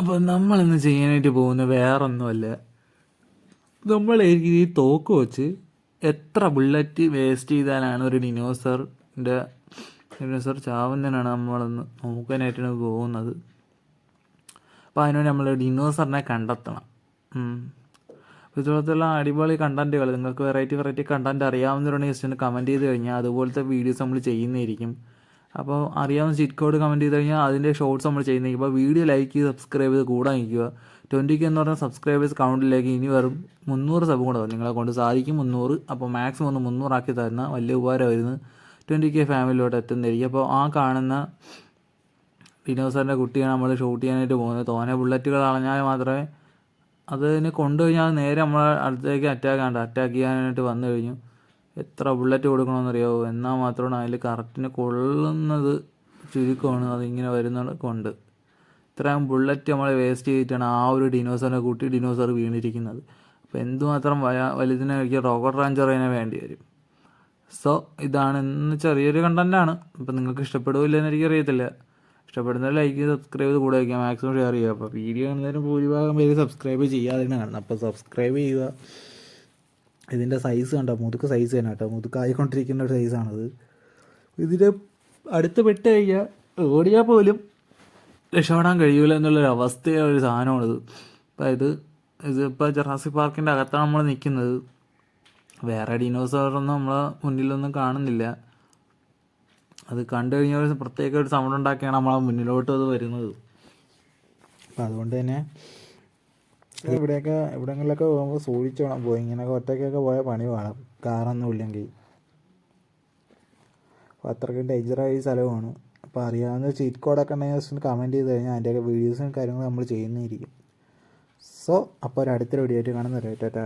അപ്പോൾ നമ്മളിന്ന് ചെയ്യാനായിട്ട് പോകുന്ന വേറൊന്നുമല്ല. നമ്മൾ ഈ തോക്ക് വെച്ച് എത്ര ബുള്ളറ്റ് വേസ്റ്റ് ചെയ്താലാണ് ഒരു ഡിനോസറിന്റെ ഡിനോസർ ചാവുന്നതിനാണ് നമ്മളൊന്ന് നോക്കാനായിട്ടാണ് പോകുന്നത്. അപ്പോൾ അതിനുവേണ്ടി നമ്മൾ ഡിനോസറിനെ കണ്ടെത്തണം. ഇതുപോലത്തെ അടിപൊളി കണ്ടന്റുകൾ നിങ്ങൾക്ക് വെറൈറ്റി വെറൈറ്റി കണ്ടന്റ് അറിയാവുന്നവരുണ്ടെങ്കിൽ ജസ്റ്റ് ഒന്ന് കമന്റ് ചെയ്ത് കഴിഞ്ഞാൽ അതുപോലത്തെ വീഡിയോസ് നമ്മൾ ചെയ്യുന്നതായിരിക്കും. അപ്പോൾ അറിയാവുന്ന ചിറ്റ് കോഡ് കമന്റ് ചെയ്ത് കഴിഞ്ഞാൽ അതിന്റെ ഷോർട്സ് നമ്മൾ ചെയ്യുന്നത് ഇപ്പോൾ വീഡിയോ ലൈക്ക് ചെയ്ത് സബ്സ്ക്രൈബ് ചെയ്ത് കൂടാൻ നിൽക്കുക കെ എന്ന് പറഞ്ഞ സബ്സ്ക്രൈബേഴ്സ് കൗണ്ടിലേക്ക് ഇനി വെറും മുന്നൂറ് സബ് കൂടെ നിങ്ങളെ കൊണ്ട് സാധിക്കും മുന്നൂറ്. അപ്പോൾ മാക്സിമം ഒന്ന് മുന്നൂറാക്കി തരുന്ന വലിയ ഉപകാരമായിരുന്നു ട്വന്റി കെ ഫാമിലിയിലോട്ട് എത്തുന്നതായിരിക്കും. അപ്പോൾ ആ കാണുന്ന വിനോദ് സാറിന്റെ കുട്ടിയാണ് നമ്മൾ ഷൂട്ട് ചെയ്യാനായിട്ട് പോകുന്നത്. തോനെ ബുള്ളറ്റുകൾ അളഞ്ഞാൽ മാത്രമേ അതിന് കൊണ്ടുകഴിഞ്ഞാൽ നേരെ നമ്മളെ അടുത്തേക്ക് അറ്റാക്ക് ആണ്ട്. അറ്റാക്ക് ചെയ്യാനായിട്ട് വന്നു കഴിഞ്ഞു. എത്ര ബുള്ളറ്റ് കൊടുക്കണമെന്നറിയാവോ എന്നാൽ മാത്രമാണ് അതിൽ കറക്റ്റിന് കൊള്ളുന്നത് ചുരുക്കമാണ്. അതിങ്ങനെ വരുന്നത് കൊണ്ട് ഇത്രയും ബുള്ളറ്റ് നമ്മൾ വേസ്റ്റ് ചെയ്തിട്ടാണ് ആ ഒരു ഡിനോസറിനെ കൂട്ടി ഡിനോസർ വീണിരിക്കുന്നത്. അപ്പോൾ എന്തുമാത്രം വലുതിനെ എനിക്ക് റോക്കറ്റ് അതിനെ വേണ്ടി വരും. സോ ഇതാണ് ഇന്ന് ചെറിയൊരു കണ്ടന്റാണ് അപ്പോൾ നിങ്ങൾക്ക് ഇഷ്ടപ്പെടില്ല എന്ന് എനിക്കറിയത്തില്ല. ഇഷ്ടപ്പെടുന്ന ലൈക്ക് ചെയ്ത് സബ്സ്ക്രൈബ് ചെയ്ത് കൂടെ വയ്ക്കുക മാക്സിമം ഷെയർ ചെയ്യുക അപ്പോൾ വീഡിയോ കാണുന്നതിന് ഭൂരിഭാഗം പേര് സബ്സ്ക്രൈബ് ചെയ്യാതെയാണ് കാണുന്നത്. അപ്പോൾ സബ്സ്ക്രൈബ് ചെയ്യുക. ഇതിന്റെ സൈസ് കണ്ടോ? മുതുക്ക് സൈസ് തന്നെ കേട്ടോ. മുതുക്കായിക്കൊണ്ടിരിക്കുന്ന ഒരു സൈസാണത് ഇതിന്റെ അടുത്ത് പെട്ട് കഴിഞ്ഞാൽ ഓടിയാൽ പോലും രക്ഷപ്പെടാൻ കഴിയൂല എന്നുള്ളൊരു അവസ്ഥയായ ഒരു സാധനമാണിത്. അതായത് ഇതിപ്പോൾ ജറാസിക് പാർക്കിന്റെ അകത്താണ് നമ്മൾ നിൽക്കുന്നത് വേറെ ഡിനോസറൊന്നും നമ്മളെ മുന്നിലൊന്നും കാണുന്നില്ല. അത് കണ്ടു കഴിഞ്ഞാൽ പ്രത്യേക ഒരു സൗണ്ട് ഉണ്ടാക്കിയാണ് നമ്മളെ മുന്നിലോട്ട് അത് വരുന്നത്. അപ്പം അതുകൊണ്ട് തന്നെ ഇവിടെയൊക്കെ ഇവിടങ്ങളിലൊക്കെ പോകുമ്പോൾ സൂക്ഷിച്ച് വേണം. പോയി ഇങ്ങനെയൊക്കെ ഒറ്റയ്ക്കൊക്കെ പോയാൽ പണി വേണം. കാറൊന്നും ഇല്ലെങ്കിൽ അപ്പോൾ അത്രയ്ക്ക് ഡേഞ്ചറായ സ്ഥലമാണ്. അപ്പോൾ അറിയാവുന്ന ചീറ്റ് കോഡൊക്കെ ഉണ്ടെങ്കിൽ ജസ്റ്റ് കമന്റ് ചെയ്ത് കഴിഞ്ഞാൽ അതിന്റെയൊക്കെ വീഡിയോസും കാര്യങ്ങളും നമ്മൾ ചെയ്യുന്നതായിരിക്കും. സോ അപ്പോൾ ഒരു അടുത്തൊരു വീഡിയോ ആയിട്ട് കാണുന്നവരെ ടാറ്റാ.